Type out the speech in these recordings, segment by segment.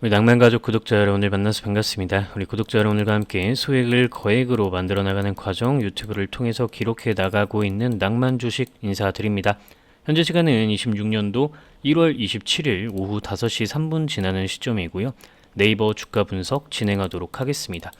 우리 낭만가족 구독자 여러분들 만나서 반갑습니다. 우리 구독자 여러분들과 함께 소액을 거액으로 만들어 나가는 과정 유튜브를 통해서 기록해 나가고 있는 낭만 주식 인사드립니다. 현재 시간은 26년도 1월 27일 오후 5시 3분 지나는 시점이고요. 네이버 주가 분석 진행하도록 하겠습니다.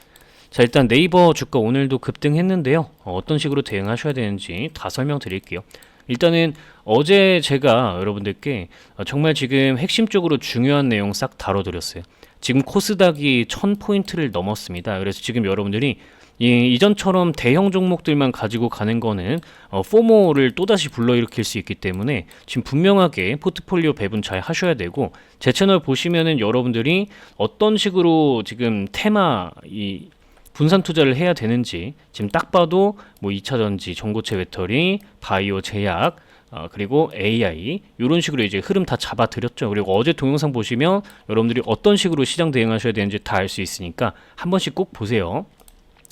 자, 일단 네이버 주가 오늘도 급등했는데요. 어, 어떤 식으로 대응하셔야 되는지 다 설명드릴게요. 일단은 어제 제가 여러분들께 어, 정말 지금 핵심적으로 중요한 내용 싹 다뤄드렸어요. 지금 코스닥이 1000포인트를 넘었습니다. 그래서 지금 여러분들이 이, 이전처럼 대형 종목들만 가지고 가는 거는 어, 포모를 또다시 불러일으킬 수 있기 때문에 지금 분명하게 포트폴리오 배분 잘 하셔야 되고 제 채널 보시면은 여러분들이 어떤 식으로 지금 테마 이 분산 투자를 해야 되는지 지금 딱 봐도 뭐 2차 전지, 전고체 배터리, 바이오 제약 어, 그리고 AI 이런 식으로 이제 흐름 다 잡아 드렸죠. 그리고 어제 동영상 보시면 여러분들이 어떤 식으로 시장 대응하셔야 되는지 다 알 수 있으니까 한 번씩 꼭 보세요.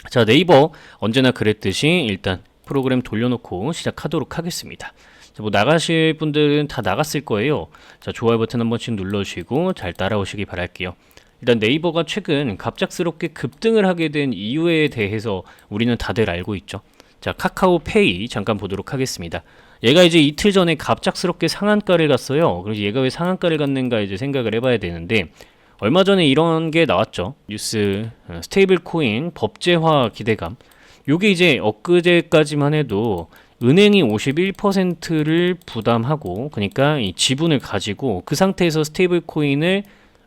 자, 네이버 언제나 그랬듯이 일단 프로그램 돌려놓고 시작하도록 하겠습니다. 자, 뭐 나가실 분들은 다 나갔을 거예요. 자, 좋아요 버튼 한 번씩 눌러주시고 잘 따라오시기 바랄게요. 일단 네이버가 최근 갑작스럽게 급등을 하게 된 이유에 대해서 우리는 다들 알고 있죠. 자, 카카오페이 잠깐 보도록 하겠습니다. 얘가 이제 이틀 전에 갑작스럽게 상한가를 갔어요. 그래서 얘가 왜 상한가를 갔는가 이제 생각을 해봐야 되는데 얼마 전에 이런 게 나왔죠. 뉴스 어, 스테이블 코인 법제화 기대감. 요게 이제 엊그제까지만 해도 은행이 51%를 부담하고 그러니까 이 지분을 가지고 그 상태에서 스테이블 코인을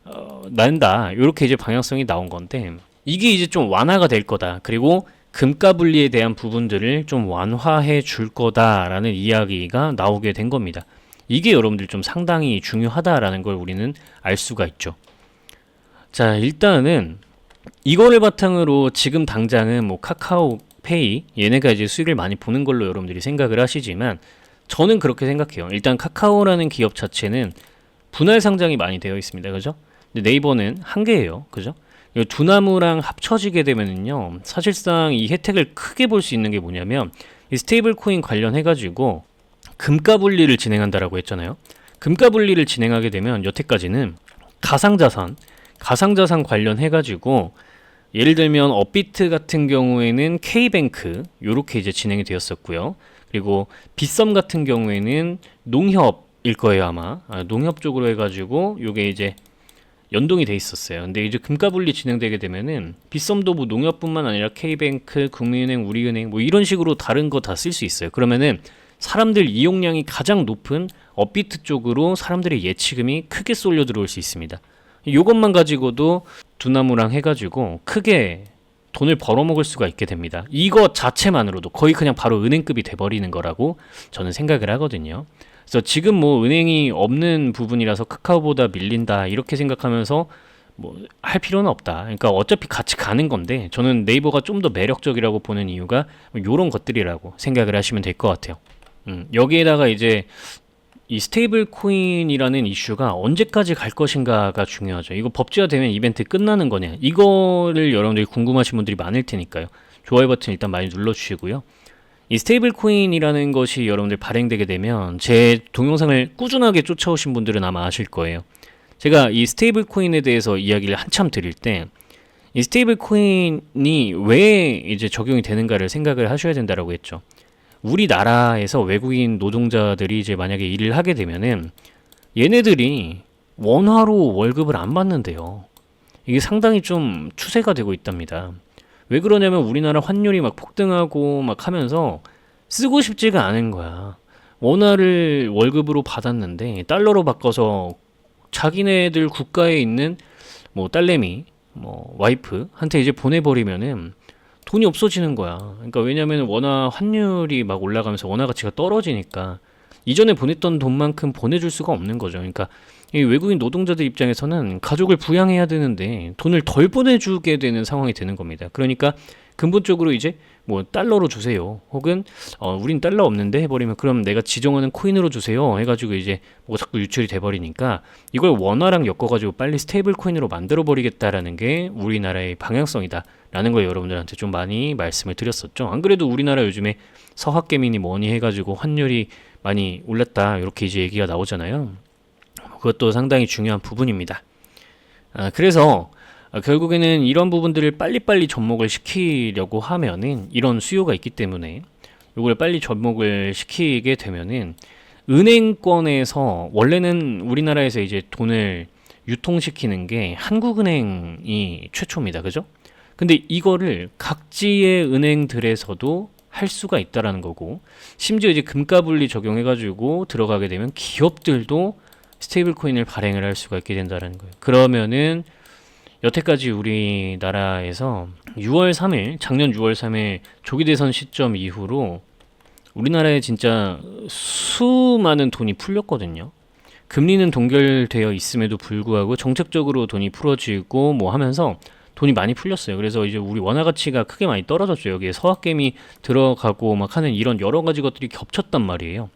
어, 난다. 이렇게 이제 방향성이 나온 건데 이게 이제 좀 완화가 될 거다. 그리고 금가 분리에 대한 부분들을 좀 완화해 줄 거다라는 이야기가 나오게 된 겁니다. 이게 여러분들 좀 상당히 중요하다라는 걸 우리는 알 수가 있죠. 자, 일단은 이거를 바탕으로 지금 당장은 뭐 카카오 페이 얘네가 이제 수익을 많이 보는 걸로 여러분들이 생각을 하시지만 저는 그렇게 생각해요. 일단 카카오라는 기업 자체는 분할 상장이 많이 되어 있습니다. 그죠? 네이버는 한 개예요. 그죠? 이 두나무랑 합쳐지게 되면은요. 사실상 이 혜택을 크게 볼 수 있는 게 뭐냐면 이 스테이블 코인 관련해 가지고 금가 분리를 진행한다라고 했잖아요. 금가 분리를 진행하게 되면 여태까지는 가상자산, 가상자산 관련해 가지고 예를 들면 업비트 같은 경우에는 K뱅크 요렇게 이제 진행이 되었었고요. 그리고 빗썸 같은 경우에는 농협 일 거예요 아마 아, 농협 쪽으로 해가지고 요게 이제 연동이 돼 있었어요. 근데 이제 금가 분리 진행되게 되면은 빗썸도 뭐 농협뿐만 아니라 K뱅크, 국민은행, 우리은행 뭐 이런 식으로 다른 거 다 쓸 수 있어요. 그러면은 사람들 이용량이 가장 높은 업비트 쪽으로 사람들의 예치금이 크게 쏠려 들어올 수 있습니다. 이것만 가지고도 두나무랑 해가지고 크게 돈을 벌어먹을 수가 있게 됩니다. 이거 자체만으로도 거의 그냥 바로 은행급이 돼버리는 거라고 저는 생각을 하거든요. 그래서 지금 뭐 은행이 없는 부분이라서 카카오보다 밀린다 이렇게 생각하면서 뭐 할 필요는 없다. 그러니까 어차피 같이 가는 건데 저는 네이버가 좀 더 매력적이라고 보는 이유가 이런 것들이라고 생각을 하시면 될 것 같아요. 음, 여기에다가 이제 이 스테이블 코인이라는 이슈가 언제까지 갈 것인가가 중요하죠. 이거 법제화 되면 이벤트 끝나는 거냐? 이거를 여러분들이 궁금하신 분들이 많을 테니까요. 좋아요 버튼 일단 많이 눌러주시고요. 이 스테이블 코인이라는 것이 여러분들 발행되게 되면 제 동영상을 꾸준하게 쫓아오신 분들은 아마 아실 거예요. 제가 이 스테이블 코인에 대해서 이야기를 한참 드릴 때 이 스테이블 코인이 왜 이제 적용이 되는가를 생각을 하셔야 된다라고 했죠. 우리나라에서 외국인 노동자들이 이제 만약에 일을 하게 되면은 얘네들이 원화로 월급을 안 받는데요. 이게 상당히 좀 추세가 되고 있답니다. 왜 그러냐면 우리나라 환율이 막 폭등하고 막 하면서 쓰고 싶지가 않은 거야. 원화를 월급으로 받았는데 달러로 바꿔서 자기네들 국가에 있는 뭐 딸내미, 뭐 와이프한테 이제 보내버리면은 돈이 없어지는 거야. 그러니까 왜냐면 원화 환율이 막 올라가면서 원화 가치가 떨어지니까 이전에 보냈던 돈만큼 보내줄 수가 없는 거죠. 그러니까 이 외국인 노동자들 입장에서는 가족을 부양해야 되는데 돈을 덜 보내주게 되는 상황이 되는 겁니다. 그러니까 근본적으로 이제 뭐 달러로 주세요. 혹은 어 우린 달러 없는데 해버리면 그럼 내가 지정하는 코인으로 주세요. 해가지고 이제 뭐 자꾸 유출이 돼버리니까 이걸 원화랑 엮어가지고 빨리 스테이블 코인으로 만들어 버리겠다라는 게 우리나라의 방향성이다라는 걸 여러분들한테 좀 많이 말씀을 드렸었죠. 안 그래도 우리나라 요즘에 서학개미니 뭐니 해가지고 환율이 많이 올랐다 이렇게 이제 얘기가 나오잖아요. 그것도 상당히 중요한 부분입니다. 아, 그래서 아, 결국에는 이런 부분들을 빨리빨리 접목을 시키려고 하면은 이런 수요가 있기 때문에 이걸 빨리 접목을 시키게 되면은 은행권에서 원래는 우리나라에서 이제 돈을 유통시키는 게 한국은행이 최초입니다. 그죠? 근데 이거를 각지의 은행들에서도 할 수가 있다라는 거고 심지어 이제 금가분리 적용해 가지고 들어가게 되면 기업들도 스테이블 코인을 발행을 할 수가 있게 된다는 거예요. 그러면은 여태까지 우리나라에서 6월 3일, 작년 6월 3일 조기 대선 시점 이후로 우리나라에 진짜 수많은 돈이 풀렸거든요. 금리는 동결되어 있음에도 불구하고 정책적으로 돈이 풀어지고 뭐 하면서 돈이 많이 풀렸어요. 그래서 이제 우리 원화 가치가 크게 많이 떨어졌죠. 여기에 서학개미 들어가고 막 하는 이런 여러 가지 것들이 겹쳤단 말이에요.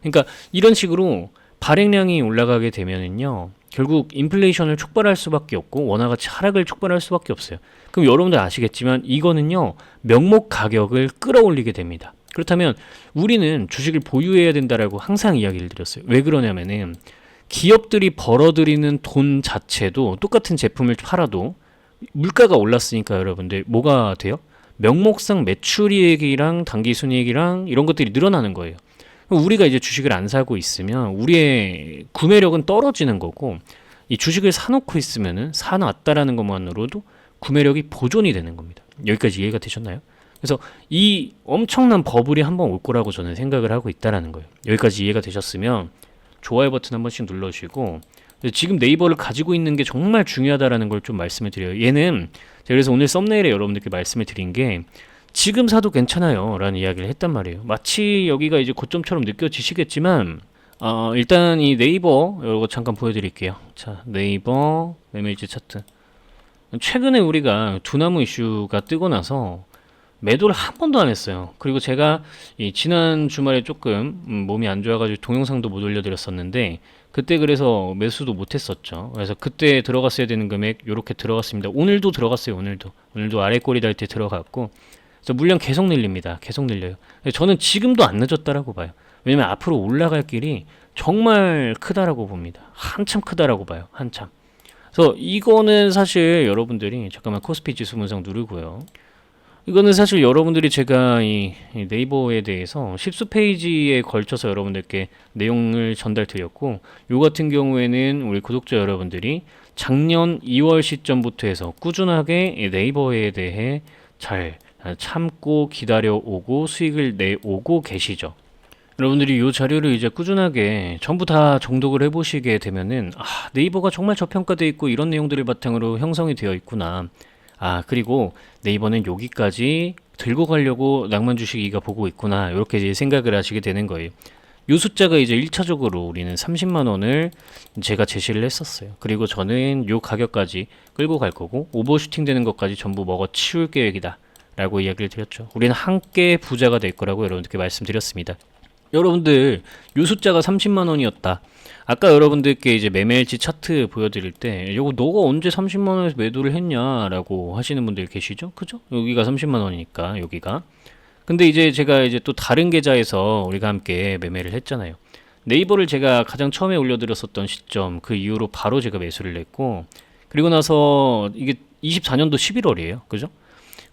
그러니까 이런 식으로 발행량이 올라가게 되면은요. 결국 인플레이션을 촉발할 수밖에 없고 원화 가치 하락을 촉발할 수밖에 없어요. 그럼 여러분들 아시겠지만 이거는요. 명목 가격을 끌어올리게 됩니다. 그렇다면 우리는 주식을 보유해야 된다라고 항상 이야기를 드렸어요. 왜 그러냐면은 기업들이 벌어들이는 돈 자체도 똑같은 제품을 팔아도 물가가 올랐으니까 여러분들 뭐가 돼요? 명목상 매출이익이랑 당기순이익이랑 이런 것들이 늘어나는 거예요. 우리가 이제 주식을 안 사고 있으면 우리의 구매력은 떨어지는 거고 이 주식을 사놓고 있으면은 사놨다라는 것만으로도 구매력이 보존이 되는 겁니다. 여기까지 이해가 되셨나요? 그래서 이 엄청난 버블이 한번 올 거라고 저는 생각을 하고 있다라는 거예요. 여기까지 이해가 되셨으면 좋아요 버튼 한 번씩 눌러주시고 지금 네이버를 가지고 있는 게 정말 중요하다라는 걸 좀 말씀을 드려요. 얘는 그래서 오늘 썸네일에 여러분들께 말씀을 드린 게 지금 사도 괜찮아요 라는 이야기를 했단 말이에요. 마치 여기가 이제 고점처럼 느껴지시겠지만 어, 일단 이 네이버 이거 잠깐 보여드릴게요. 자 네이버 매매일지 차트 최근에 우리가 두나무 이슈가 뜨고 나서 매도를 한 번도 안 했어요. 그리고 제가 이 지난 주말에 조금 음, 몸이 안 좋아가지고 동영상도 못 올려드렸었는데 그때 그래서 매수도 못 했었죠. 그래서 그때 들어갔어야 되는 금액 이렇게 들어갔습니다. 오늘도 들어갔어요. 오늘도 오늘도 아래 꼬리 달 때 들어갔고 그래서 물량 계속 늘립니다. 계속 늘려요. 저는 지금도 안 늦었다라고 봐요. 왜냐면 앞으로 올라갈 길이 정말 크다라고 봅니다. 한참 크다라고 봐요. 한참. 그래서 이거는 사실 여러분들이 잠깐만 코스피 지수 분석 누르고요. 이거는 사실 여러분들이 제가 이 네이버에 대해서 십수 페이지에 걸쳐서 여러분들께 내용을 전달 드렸고 요 같은 경우에는 우리 구독자 여러분들이 작년 2월 시점부터 해서 꾸준하게 네이버에 대해 잘 참고 기다려 오고 수익을 내오고 계시죠. 여러분들이 이 자료를 이제 꾸준하게 전부 다 정독을 해보시게 되면은 아 네이버가 정말 저평가돼 있고 이런 내용들을 바탕으로 형성이 되어 있구나. 아 그리고 네이버는 여기까지 들고 가려고 낭만 주식이가 보고 있구나 이렇게 이제 생각을 하시게 되는 거예요. 요 숫자가 이제 1차적으로 우리는 30만 원을 제가 제시를 했었어요. 그리고 저는 요 가격까지 끌고 갈 거고 오버슈팅 되는 것까지 전부 먹어 치울 계획이다. 라고 이야기를 드렸죠. 우리는 함께 부자가 될 거라고 여러분들께 말씀드렸습니다. 여러분들 요 숫자가 30만 원이었다. 아까 여러분들께 이제 매매일지 차트 보여드릴 때 이거 너가 언제 30만 원에서 매도를 했냐라고 하시는 분들 계시죠? 그죠? 여기가 30만 원이니까 여기가. 근데 이제 제가 이제 또 다른 계좌에서 우리가 함께 매매를 했잖아요. 네이버를 제가 가장 처음에 올려드렸었던 시점 그 이후로 바로 제가 매수를 했고 그리고 나서 이게 24년도 11월이에요. 그죠?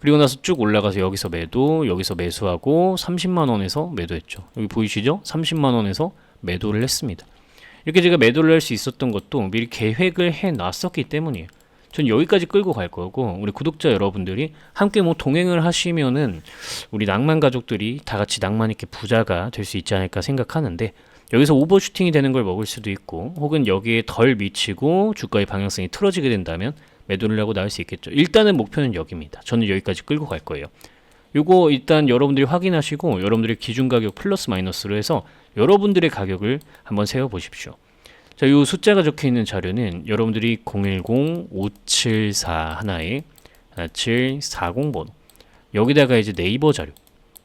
그리고 나서 쭉 올라가서 여기서 매도, 여기서 매수하고 30만 원에서 매도했죠. 여기 보이시죠? 30만 원에서 매도를 했습니다. 이렇게 제가 매도를 할 수 있었던 것도 미리 계획을 해 놨었기 때문이에요. 전 여기까지 끌고 갈 거고 우리 구독자 여러분들이 함께 뭐 동행을 하시면은 우리 낭만 가족들이 다 같이 낭만 있게 부자가 될 수 있지 않을까 생각하는데 여기서 오버슈팅이 되는 걸 먹을 수도 있고 혹은 여기에 덜 미치고 주가의 방향성이 틀어지게 된다면 매도를 하고 나올 수 있겠죠. 일단은 목표는 여기입니다. 저는 여기까지 끌고 갈 거예요. 요거 일단 여러분들이 확인하시고 여러분들의 기준 가격 플러스 마이너스로 해서 여러분들의 가격을 한번 세워 보십시오. 자, 요 숫자가 적혀 있는 자료는 여러분들이 010-574 하나에 740번 여기다가 이제 네이버 자료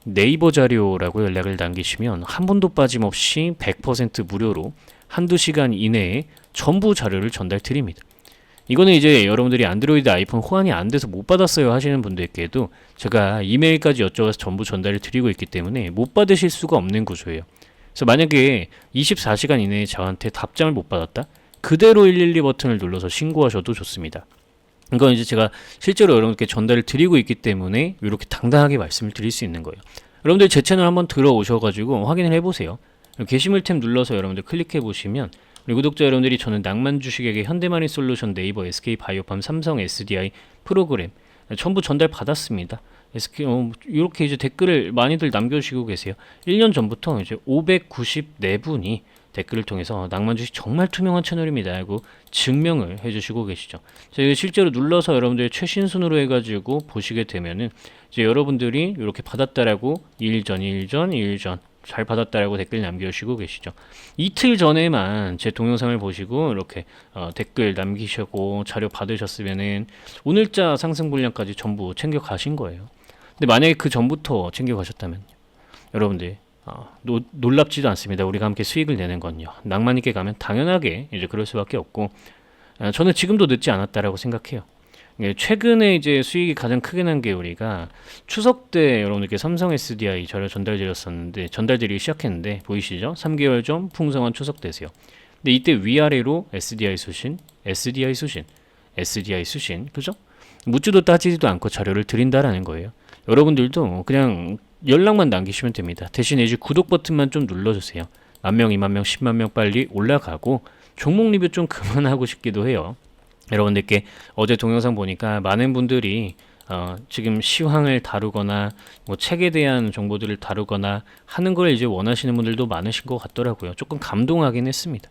네이버 자료라고 연락을 남기시면 한 번도 빠짐없이 100% 무료로 한두 시간 이내에 전부 자료를 전달 드립니다. 이거는 이제 여러분들이 안드로이드 아이폰 호환이 안 돼서 못 받았어요 하시는 분들께도 제가 이메일까지 여쭤봐서 전부 전달을 드리고 있기 때문에 못 받으실 수가 없는 구조예요. 그래서 만약에 24시간 이내에 저한테 답장을 못 받았다? 그대로 112 버튼을 눌러서 신고하셔도 좋습니다. 이건 이제 제가 실제로 여러분께 전달을 드리고 있기 때문에 이렇게 당당하게 말씀을 드릴 수 있는 거예요. 여러분들 제 채널 한번 들어오셔가지고 확인을 해보세요. 게시물 탭 눌러서 여러분들 클릭해 보시면 우리 구독자 여러분들이 저는 낭만 주식에게 현대마린 솔루션 네이버 SK 바이오팜 삼성 SDI 프로그램 전부 전달 받았습니다. SK 어, 이렇게 이제 댓글을 많이들 남겨주시고 계세요. 1년 전부터 이제 594분이 댓글을 통해서 낭만 주식 정말 투명한 채널입니다 하고 증명을 해주시고 계시죠. 저희가 실제로 눌러서 여러분들 최신 순으로 해가지고 보시게 되면은 이제 여러분들이 이렇게 받았다라고 일전 일전 일전 잘 받았다라고 댓글 남겨주시고 계시죠. 이틀 전에만 제 동영상을 보시고 이렇게 어, 댓글 남기시고 자료 받으셨으면은 오늘자 상승 분량까지 전부 챙겨 가신 거예요. 근데 만약에 그 전부터 챙겨 가셨다면 여러분들 어, 노, 놀랍지도 않습니다. 우리가 함께 수익을 내는 건요. 낭만 있게 가면 당연하게 이제 그럴 수밖에 없고 어, 저는 지금도 늦지 않았다라고 생각해요. 예, 최근에 이제 수익이 가장 크게 난 게 우리가 추석 때 여러분들께 삼성 SDI 저를 전달드렸었는데 전달드리기 시작했는데 보이시죠? 3개월 전 풍성한 추석 때세요. 근데 이때 위아래로 SDI 수신, SDI 수신, SDI 수신, 그죠? 묻지도 따지지도 않고 자료를 드린다라는 거예요. 여러분들도 그냥 연락만 남기시면 됩니다. 대신에 이제 구독 버튼만 좀 눌러주세요. 만 명, 이만 명, 십만 명 빨리 올라가고 종목 리뷰 좀 그만하고 싶기도 해요. 여러분들께 어제 동영상 보니까 많은 분들이 어, 지금 시황을 다루거나 뭐 책에 대한 정보들을 다루거나 하는 걸 이제 원하시는 분들도 많으신 것 같더라고요. 조금 감동하긴 했습니다.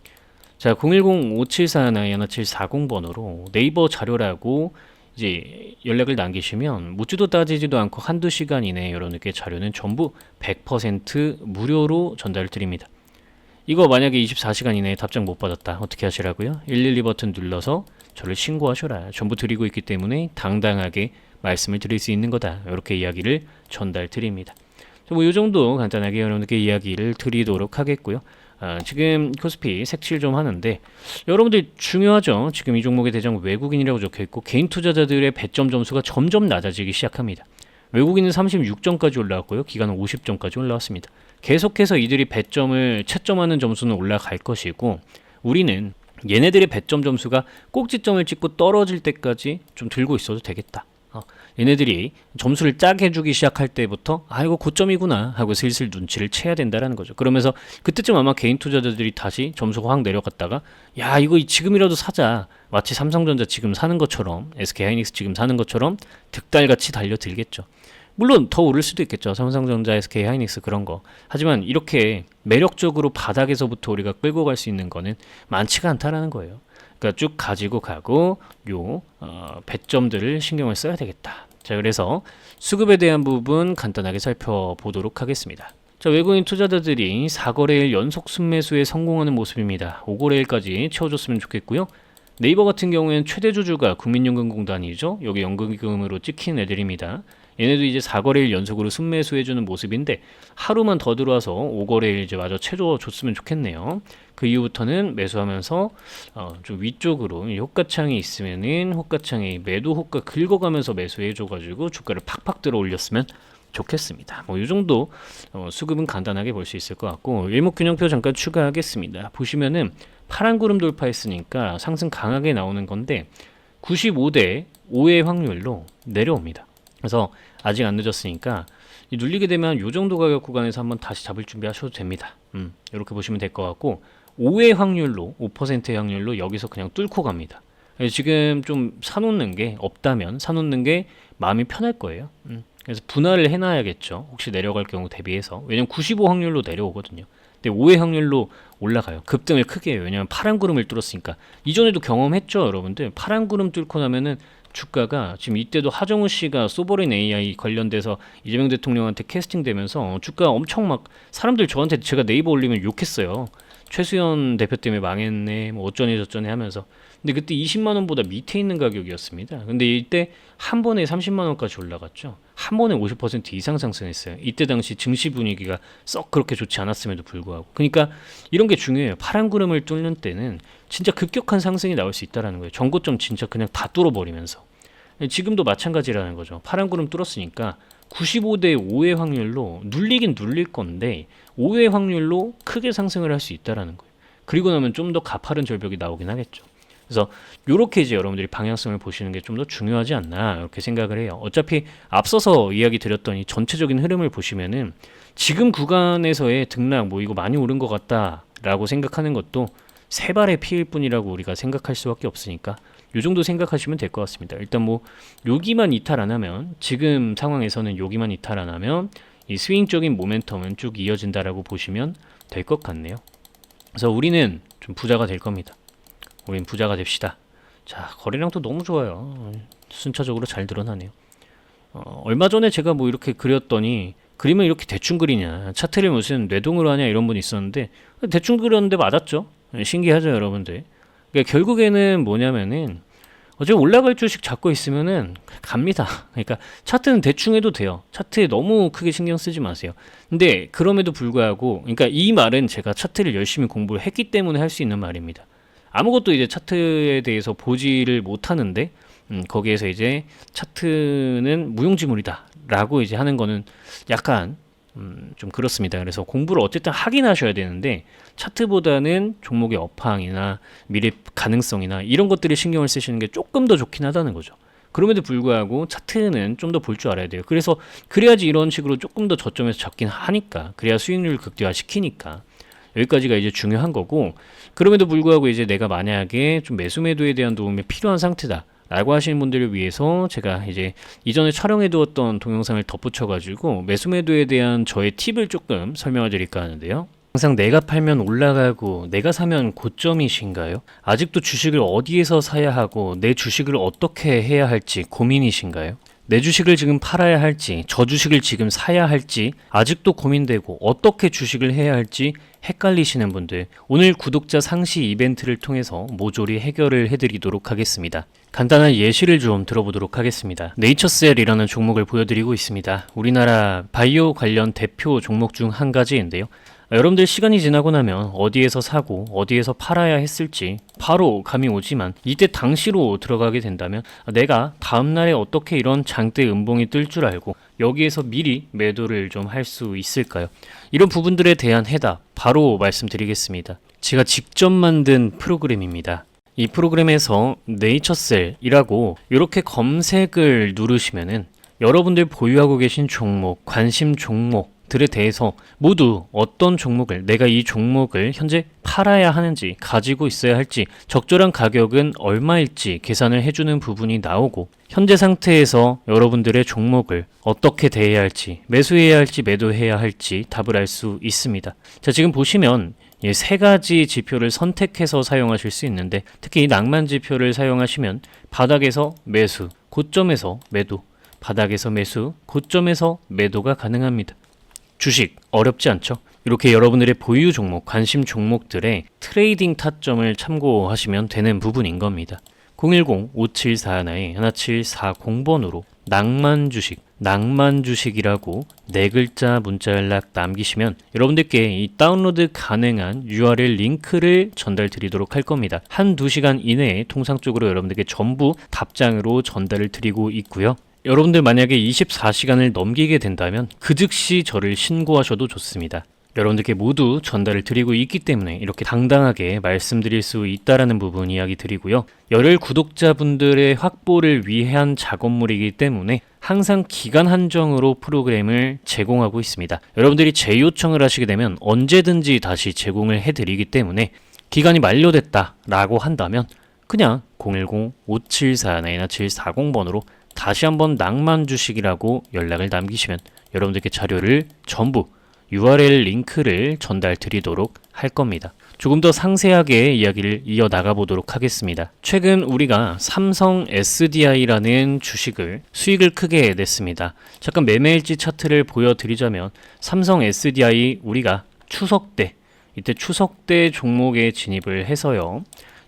자, 010-5741-1740번으로 네이버 자료라고 이제 연락을 남기시면 묻지도 따지지도 않고 한두 시간 이내에 여러분께 자료는 전부 100% 무료로 전달 드립니다. 이거 만약에 24시간 이내에 답장 못 받았다. 어떻게 하시라고요? 112 버튼 눌러서 저를 신고하셔라. 전부 드리고 있기 때문에 당당하게 말씀을 드릴 수 있는 거다. 이렇게 이야기를 전달 드립니다. 뭐이 정도 간단하게 여러분들께 이야기를 드리도록 하겠고요. 아, 지금 코스피 색칠 좀 하는데 여러분들 중요하죠. 지금 이 종목의 대장 외국인이라고 적혀 있고 개인 투자자들의 배점 점수가 점점 낮아지기 시작합니다. 외국인은 36점까지 올라왔고요. 기간은 50점까지 올라왔습니다. 계속해서 이들이 배점을 채점하는 점수는 올라갈 것이고 우리는 얘네들의 배점 점수가 꼭지점을 찍고 떨어질 때까지 좀 들고 있어도 되겠다. 어, 얘네들이 점수를 짜게 해주기 시작할 때부터 아 이거 고점이구나 하고 슬슬 눈치를 채야 된다라는 거죠. 그러면서 그때쯤 아마 개인 투자자들이 다시 점수가 확 내려갔다가 야 이거 지금이라도 사자 마치 삼성전자 지금 사는 것처럼 SK 하이닉스 지금 사는 것처럼 득달같이 달려들겠죠. 물론 더 오를 수도 있겠죠. 삼성전자, SK 하이닉스 그런 거. 하지만 이렇게 매력적으로 바닥에서부터 우리가 끌고 갈 수 있는 거는 많지가 않다라는 거예요. 그러니까 쭉 가지고 가고 요 어, 배점들을 신경을 써야 되겠다. 자, 그래서 수급에 대한 부분 간단하게 살펴보도록 하겠습니다. 자, 외국인 투자자들이 4거래일 연속 순매수에 성공하는 모습입니다. 5거래일까지 채워줬으면 좋겠고요. 네이버 같은 경우에는 최대 주주가 국민연금공단이죠. 여기 연금금으로 찍힌 애들입니다. 얘네도 이제 4거래일 연속으로 순매수해주는 모습인데 하루만 더 들어와서 5거래일 이제 마저 채줘줬으면 좋겠네요. 그 이후부터는 매수하면서 어, 좀 위쪽으로 호가창이 있으면은 호가창이 매도 호가 긁어가면서 매수해줘가지고 주가를 팍팍 들어 올렸으면 좋겠습니다. 뭐 이 정도 어, 수급은 간단하게 볼 수 있을 것 같고 일목균형표 잠깐 추가하겠습니다. 보시면은 파란 구름 돌파했으니까 상승 강하게 나오는 건데 95대 5의 확률로 내려옵니다. 그래서 아직 안 늦었으니까 눌리게 되면 이 정도 가격 구간에서 한번 다시 잡을 준비하셔도 됩니다. 음, 이렇게 보시면 될 것 같고 5의 확률로 5%의 확률로 여기서 그냥 뚫고 갑니다. 지금 좀 사놓는 게 없다면 사놓는 게 마음이 편할 거예요. 음, 그래서 분할을 해놔야겠죠. 혹시 내려갈 경우 대비해서 왜냐면 95 확률로 내려오거든요. 근데 5의 확률로 올라가요. 급등을 크게 해요. 왜냐면 파란 구름을 뚫었으니까 이전에도 경험했죠, 여러분들. 파란 구름 뚫고 나면은 주가가 지금 이때도 하정우 씨가 소버린 AI 관련돼서 이재명 대통령한테 캐스팅되면서 주가 엄청 막 사람들 저한테 제가 네이버 올리면 욕했어요. 최수연 대표 때문에 망했네, 뭐 어쩌네 저쩌네 하면서. 근데 그때 20만 원보다 밑에 있는 가격이었습니다. 근데 이때 한 번에 30만 원까지 올라갔죠. 한 번에 50% 이상 상승했어요. 이때 당시 증시 분위기가 썩 그렇게 좋지 않았음에도 불구하고. 그러니까 이런 게 중요해요. 파란 구름을 뚫는 때는 진짜 급격한 상승이 나올 수 있다라는 거예요. 전고점 진짜 그냥 다 뚫어버리면서. 지금도 마찬가지라는 거죠. 파란 구름 뚫었으니까 95대 5의 확률로 눌리긴 눌릴 건데 5의 확률로 크게 상승을 할 수 있다라는 거예요. 그리고 나면 좀 더 가파른 절벽이 나오긴 하겠죠. 그래서 요렇게 이제 여러분들이 방향성을 보시는 게 좀 더 중요하지 않나 이렇게 생각을 해요. 어차피 앞서서 이야기 드렸던 이 전체적인 흐름을 보시면은 지금 구간에서의 등락 뭐 이거 많이 오른 것 같다라고 생각하는 것도 세 발의 피일 뿐이라고 우리가 생각할 수밖에 없으니까 요 정도 생각하시면 될 것 같습니다. 일단 뭐 여기만 이탈 안 하면 지금 상황에서는 여기만 이탈 안 하면 이 스윙적인 모멘텀은 쭉 이어진다라고 보시면 될 것 같네요. 그래서 우리는 좀 부자가 될 겁니다. 우린 부자가 됩시다. 자, 거래량도 너무 좋아요. 순차적으로 잘 드러나네요. 어, 얼마 전에 제가 뭐 이렇게 그렸더니 그림을 이렇게 대충 그리냐, 차트를 무슨 뇌동으로 하냐 이런 분이 있었는데 대충 그렸는데 맞았죠. 예, 신기하죠, 여러분들. 그러니까 결국에는 뭐냐면은 어제 올라갈 주식 잡고 있으면은 갑니다. 그러니까 차트는 대충 해도 돼요. 차트에 너무 크게 신경 쓰지 마세요. 근데 그럼에도 불구하고, 그러니까 이 말은 제가 차트를 열심히 공부를 했기 때문에 할 수 있는 말입니다. 아무것도 이제 차트에 대해서 보지를 못하는데 음, 거기에서 이제 차트는 무용지물이다라고 이제 하는 거는 약간 음, 좀 그렇습니다. 그래서 공부를 어쨌든 하긴 하셔야 되는데 차트보다는 종목의 업황이나 미래 가능성이나 이런 것들에 신경을 쓰시는 게 조금 더 좋긴 하다는 거죠. 그럼에도 불구하고 차트는 좀 더 볼 줄 알아야 돼요. 그래서 그래야지 이런 식으로 조금 더 저점에서 잡긴 하니까 그래야 수익률 극대화 시키니까 여기까지가 이제 중요한 거고 그럼에도 불구하고 이제 내가 만약에 좀 매수 매도에 대한 도움이 필요한 상태다. 라고 하시는 분들을 위해서 제가 이제 이전에 촬영해 두었던 동영상을 덧붙여 가지고 매수 매도에 대한 저의 팁을 조금 설명을 드릴까 하는데요. 항상 내가 팔면 올라가고 내가 사면 고점이신가요? 아직도 주식을 어디에서 사야 하고 내 주식을 어떻게 해야 할지 고민이신가요? 내 주식을 지금 팔아야 할지, 저 주식을 지금 사야 할지 아직도 고민되고 어떻게 주식을 해야 할지 헷갈리시는 분들 오늘 구독자 상시 이벤트를 통해서 모조리 해결을 해드리도록 하겠습니다. 간단한 예시를 좀 들어보도록 하겠습니다. 네이처셀이라는 종목을 보여드리고 있습니다. 우리나라 바이오 관련 대표 종목 중 한 가지인데요. 여러분들 시간이 지나고 나면 어디에서 사고 어디에서 팔아야 했을지 바로 감이 오지만 이때 당시로 들어가게 된다면 내가 다음날에 어떻게 이런 장대 음봉이 뜰 줄 알고 여기에서 미리 매도를 좀 할 수 있을까요? 이런 부분들에 대한 해답 바로 말씀드리겠습니다. 제가 직접 만든 프로그램입니다. 이 프로그램에서 네이처셀이라고 이렇게 검색을 누르시면은 여러분들 보유하고 계신 종목, 관심 종목 들에 대해서 모두 어떤 종목을 내가 이 종목을 현재 팔아야 하는지 가지고 있어야 할지 적절한 가격은 얼마일지 계산을 해주는 부분이 나오고 현재 상태에서 여러분들의 종목을 어떻게 대해야 할지 매수해야 할지 매도해야 할지 답을 알 수 있습니다. 자 지금 보시면 이세 가지 지표를 선택해서 사용하실 수 있는데 특히 이 낭만 지표를 사용하시면 바닥에서 매수, 고점에서 매도, 바닥에서 매수, 고점에서 매도가 가능합니다. 주식 어렵지 않죠? 이렇게 여러분들의 보유 종목, 관심 종목들의 트레이딩 타점을 참고하시면 되는 부분인 겁니다. 010-5741-1740번으로 낭만 주식, 낭만 주식이라고 네 글자 문자 연락 남기시면 여러분들께 이 다운로드 가능한 URL 링크를 전달 드리도록 할 겁니다. 한 두 시간 이내에 통상적으로 여러분들께 전부 답장으로 전달을 드리고 있고요. 여러분들 만약에 24시간을 넘기게 된다면 그 즉시 저를 신고하셔도 좋습니다. 여러분들께 모두 전달을 드리고 있기 때문에 이렇게 당당하게 말씀드릴 수 있다라는 부분 이야기 드리고요. 열혈 구독자분들의 확보를 위한 작업물이기 때문에 항상 기간 한정으로 프로그램을 제공하고 있습니다. 여러분들이 재요청을 하시게 되면 언제든지 다시 제공을 해드리기 때문에 기간이 만료됐다라고 한다면 그냥 010-5741-1740번으로 다시 한번 낭만 주식이라고 연락을 남기시면 여러분들께 자료를 전부 URL 링크를 전달 드리도록 할 겁니다. 조금 더 상세하게 이야기를 이어 나가 보도록 하겠습니다. 최근 우리가 삼성 SDI라는 주식을 수익을 크게 냈습니다. 잠깐 매매일지 차트를 보여드리자면 삼성 SDI 우리가 추석 때 이때 추석 때 종목에 진입을 해서요.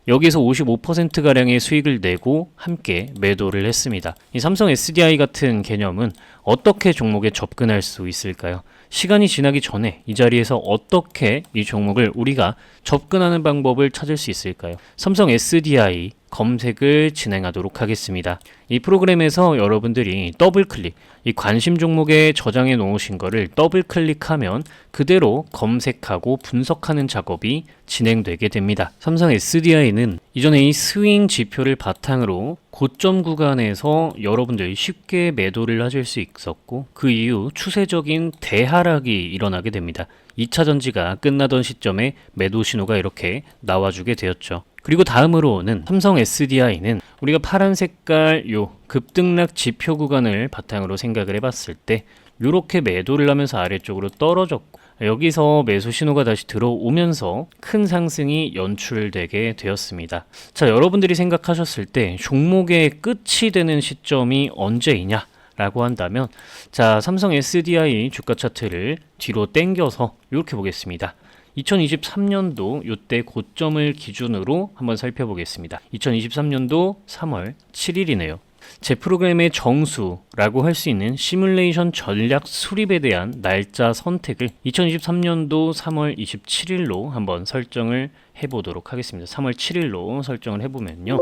여기서 55%가량의 수익을 내고 함께 매도를 했습니다. 이 삼성 SDI 같은 개념은 어떻게 종목에 접근할 수 있을까요? 시간이 지나기 전에 이 자리에서 어떻게 이 종목을 우리가 접근하는 방법을 찾을 수 있을까요? 삼성 SDI 검색을 진행하도록 하겠습니다. 이 프로그램에서 여러분들이 더블 클릭, 이 관심 종목에 저장해 놓으신 거를 더블 클릭하면 그대로 검색하고 분석하는 작업이 진행되게 됩니다. 삼성 SDI는 이전에 이 스윙 지표를 바탕으로 고점 구간에서 여러분들이 쉽게 매도를 하실 수 있었고 그 이후 추세적인 대하락이 일어나게 됩니다. 2차 전지가 끝나던 시점에 매도 신호가 이렇게 나와주게 되었죠. 그리고 다음으로는 삼성 SDI는 우리가 파란 색깔 요 급등락 지표 구간을 바탕으로 생각을 해봤을 때 이렇게 매도를 하면서 아래쪽으로 떨어졌고 여기서 매수 신호가 다시 들어오면서 큰 상승이 연출되게 되었습니다. 자, 여러분들이 생각하셨을 때 종목의 끝이 되는 시점이 언제이냐? 라고 한다면 자, 삼성 SDI 주가 차트를 뒤로 당겨서 이렇게 보겠습니다. 2023년도 이때 고점을 기준으로 한번 살펴보겠습니다. 2023년도 3월 7일이네요. 제 프로그램의 정수라고 할 수 있는 시뮬레이션 전략 수립에 대한 날짜 선택을 2023년도 3월 27일로 한번 설정을 해보도록 하겠습니다. 3월 7일로 설정을 해보면요.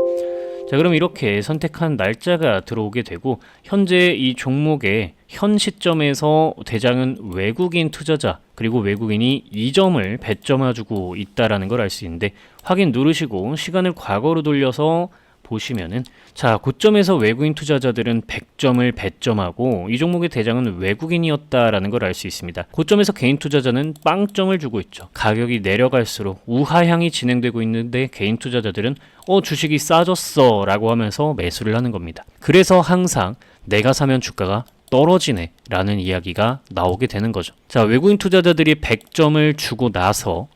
자, 그럼 이렇게 선택한 날짜가 들어오게 되고 현재 이 종목의 현 시점에서 대장은 외국인 투자자 그리고 외국인이 2점을 배점해 주고 있다라는 걸 알 수 있는데 확인 누르시고 시간을 과거로 돌려서 보시면은 자 고점에서 외국인 투자자들은 100점을 배점하고 이 종목의 대장은 외국인이었다라는 걸 알 수 있습니다. 고점에서 개인 투자자는 빵점을 주고 있죠. 가격이 내려갈수록 우하향이 진행되고 있는데 개인 투자자들은 어 주식이 싸졌어라고 하면서 매수를 하는 겁니다. 그래서 항상 내가 사면 주가가 떨어지네 라는 이야기가 나오게 되는 거죠. 자, 외국인 투자자들이 100점을 주고 나서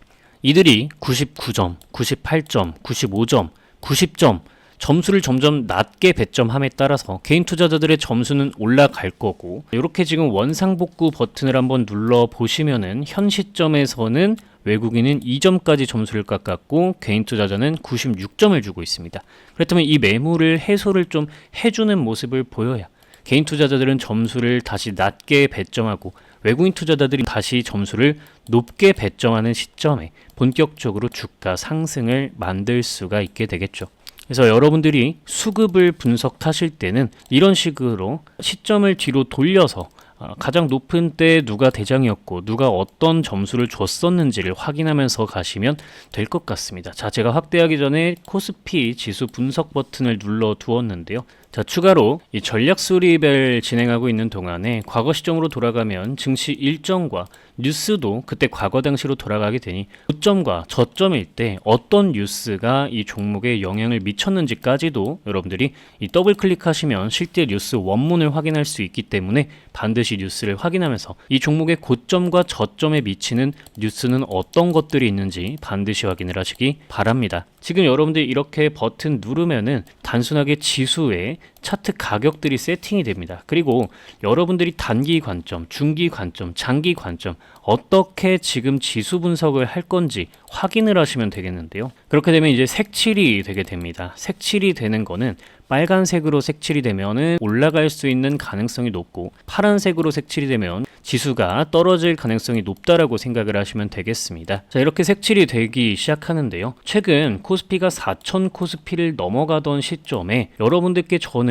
이들이 99점, 98점, 95점, 90점 점수를 점점 낮게 배점함에 따라서 개인 투자자들의 점수는 올라갈 거고 이렇게 지금 원상복구 버튼을 한번 눌러 보시면은 현 시점에서는 외국인은 2점까지 점수를 깎았고 개인 투자자는 96점을 주고 있습니다. 그렇다면 이 매물을 해소를 좀 해주는 모습을 보여야 개인 투자자들은 점수를 다시 낮게 배점하고 외국인 투자자들이 다시 점수를 높게 배점하는 시점에 본격적으로 주가 상승을 만들 수가 있게 되겠죠. 그래서 여러분들이 수급을 분석하실 때는 이런 식으로 시점을 뒤로 돌려서 어, 가장 높은 때 누가 대장이었고 누가 어떤 점수를 줬었는지를 확인하면서 가시면 될 것 같습니다. 자, 제가 확대하기 전에 코스피 지수 분석 버튼을 눌러 두었는데요. 자, 추가로 이 전략 수립을 진행하고 있는 동안에 과거 시점으로 돌아가면 증시 일정과 뉴스도 그때 과거 당시로 돌아가게 되니 고점과 저점일 때 어떤 뉴스가 이 종목에 영향을 미쳤는지까지도 여러분들이 이 더블 클릭하시면 실제 뉴스 원문을 확인할 수 있기 때문에 반드시 뉴스를 확인하면서 이 종목의 고점과 저점에 미치는 뉴스는 어떤 것들이 있는지 반드시 확인을 하시기 바랍니다. 지금 여러분들이 이렇게 버튼 누르면은 단순하게 지수에 차트 가격들이 세팅이 됩니다. 그리고 여러분들이 단기 관점, 중기 관점, 장기 관점 어떻게 지금 지수 분석을 할 건지 확인을 하시면 되겠는데요. 그렇게 되면 이제 색칠이 되게 됩니다. 색칠이 되는 거는 빨간색으로 색칠이 되면은 올라갈 수 있는 가능성이 높고 파란색으로 색칠이 되면 지수가 떨어질 가능성이 높다라고 생각을 하시면 되겠습니다. 자, 이렇게 색칠이 되기 시작하는데요. 최근 코스피가 4천 코스피를 넘어가던 시점에 여러분들께 저는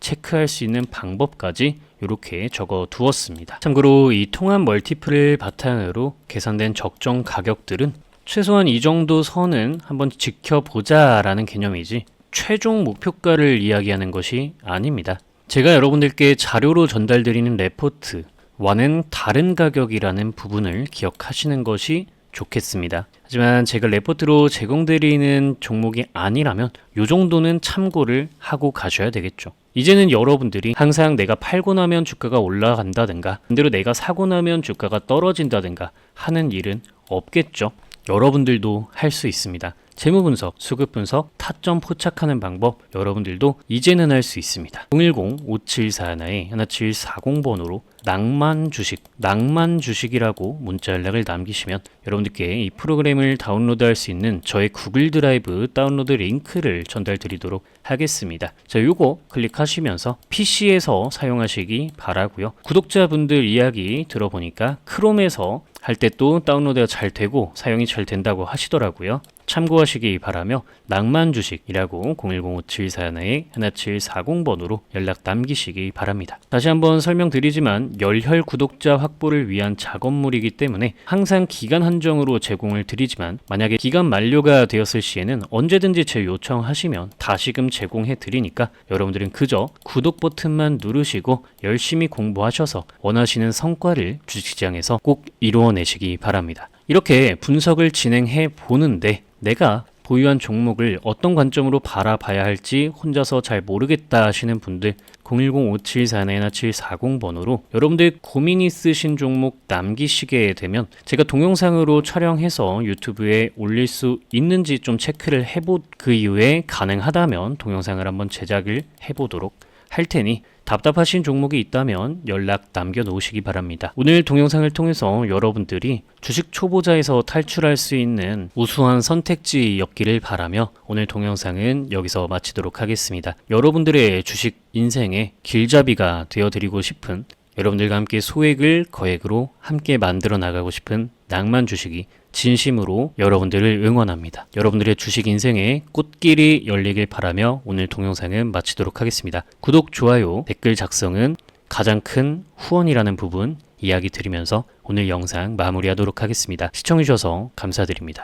체크할 수 있는 방법까지 이렇게 적어 두었습니다. 참고로 이 통합 멀티플을 바탕으로 계산된 적정 가격들은 최소한 이 정도 선은 한번 지켜보자 라는 개념이지 최종 목표가를 이야기하는 것이 아닙니다. 제가 여러분들께 자료로 전달드리는 레포트 와는 다른 가격이라는 부분을 기억하시는 것이 좋겠습니다. 하지만 제가 레포트로 제공드리는 종목이 아니라면 이 정도는 참고를 하고 가셔야 되겠죠. 이제는 여러분들이 항상 내가 팔고 나면 주가가 올라간다든가 반대로 내가 사고 나면 주가가 떨어진다든가 하는 일은 없겠죠. 여러분들도 할 수 있습니다. 재무 분석, 수급 분석, 타점 포착하는 방법 여러분들도 이제는 할 수 있습니다. 010-5741에 1740번으로 낭만 주식, 낭만 주식이라고 문자 연락을 남기시면 여러분들께 이 프로그램을 다운로드 할 수 있는 저의 구글 드라이브 다운로드 링크를 전달 드리도록 하겠습니다. 자, 요거 클릭하시면서 PC에서 사용하시기 바라고요. 구독자분들 이야기 들어보니까 크롬에서 할 때 또 다운로드가 잘 되고 사용이 잘 된다고 하시더라고요. 참고하시기 바라며 낭만 주식이라고 0105741에 1740번으로 연락 남기시기 바랍니다. 다시 한번 설명드리지만 열혈 구독자 확보를 위한 작업물이기 때문에 항상 기간 한정으로 제공을 드리지만 만약에 기간 만료가 되었을 시에는 언제든지 제 요청하시면 다시금 제공해 드리니까 여러분들은 그저 구독 버튼만 누르시고 열심히 공부하셔서 원하시는 성과를 주식시장에서 꼭 이루어내시기 바랍니다. 이렇게 분석을 진행해 보는데 내가 보유한 종목을 어떤 관점으로 바라봐야 할지 혼자서 잘 모르겠다 하시는 분들 010-5741-1740번으로 여러분들 고민 있으신 종목 남기시게 되면 제가 동영상으로 촬영해서 유튜브에 올릴 수 있는지 좀 체크를 해보 그 이후에 가능하다면 동영상을 한번 제작을 해보도록 할 테니 답답하신 종목이 있다면 연락 남겨 놓으시기 바랍니다. 오늘 동영상을 통해서 여러분들이 주식 초보자에서 탈출할 수 있는 우수한 선택지였기를 바라며 오늘 동영상은 여기서 마치도록 하겠습니다. 여러분들의 주식 인생의 길잡이가 되어드리고 싶은 여러분들과 함께 소액을 거액으로 함께 만들어 나가고 싶은 낭만 주식이 진심으로 여러분들을 응원합니다. 여러분들의 주식 인생에 꽃길이 열리길 바라며 오늘 동영상은 마치도록 하겠습니다. 구독, 좋아요, 댓글 작성은 가장 큰 후원이라는 부분 이야기 드리면서 오늘 영상 마무리하도록 하겠습니다. 시청해주셔서 감사드립니다.